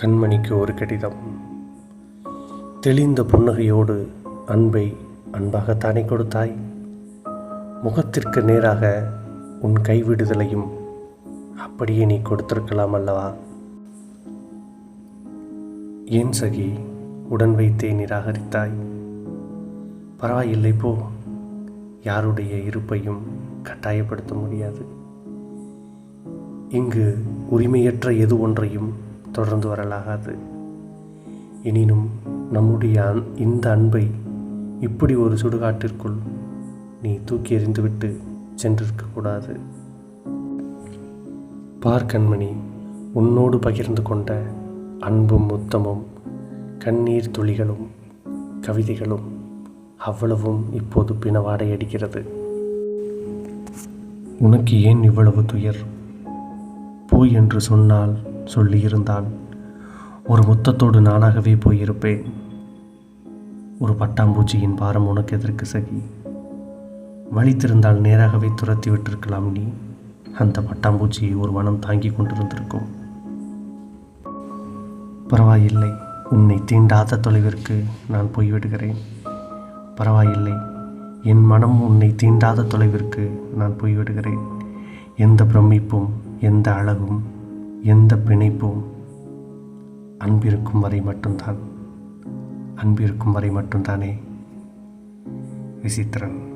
கண்மணிக்கு ஒரு கடிதம். தெளிந்த புன்னகையோடு அன்பை அன்பாகத்தானே கொடுத்தாய். முகத்திற்கு நேராக உன் கைவிடுதலையும் அப்படியே நீ கொடுத்திருக்கலாம் அல்லவா? ஏன் சகி உடன் வைத்தே நிராகரித்தாய்? பரவாயில்லை போ. யாருடைய இருப்பையும் கட்டாயப்படுத்த முடியாது. இங்கு உரிமையற்ற எது ஒன்றையும் தொடர்ந்து வரலாகாது. எனினும் நம்முடைய இந்த அன்பை இப்படி ஒரு சுடுகாட்டிற்குள் நீ தூக்கி எறிந்துவிட்டு சென்றிருக்கக்கூடாது பார்க்கண்மணி உன்னோடு பகிர்ந்து கொண்ட அன்பும் முத்தமும் கண்ணீர் துளிகளும் கவிதைகளும் அவ்வளவும் இப்போது பிணவாடை அடிக்கிறது. உனக்கு ஏன் இவ்வளவு துயர்? போய் என்று சொன்னால் சொல்லியிருந்தான். ஒரு முத்தத்தோடு நானாகவே போயிருப்பேன். ஒரு பட்டாம்பூச்சியின் பாரம் உனக்கு எதற்கு சகி? வலித்திருந்தால் நேராகவே துரத்தி விட்டிருக்கலாம் நீ. அந்த பட்டாம்பூச்சியை ஒரு வனம் தாங்கி கொண்டிருந்திருக்கும். பரவாயில்லை உன்னை தீண்டாத தொலைவிற்கு நான் போய்விடுகிறேன். பரவாயில்லை என் மனம் உன்னை தீண்டாத தொலைவிற்கு நான் போய்விடுகிறேன். எந்த பிரமிப்பும் எந்த அழகும் எந்த பிணைப்பும் அன்பிருக்கும் வரை மட்டும்தான் அன்பிருக்கும் வரை மட்டும்தானே? விசித்திரன்.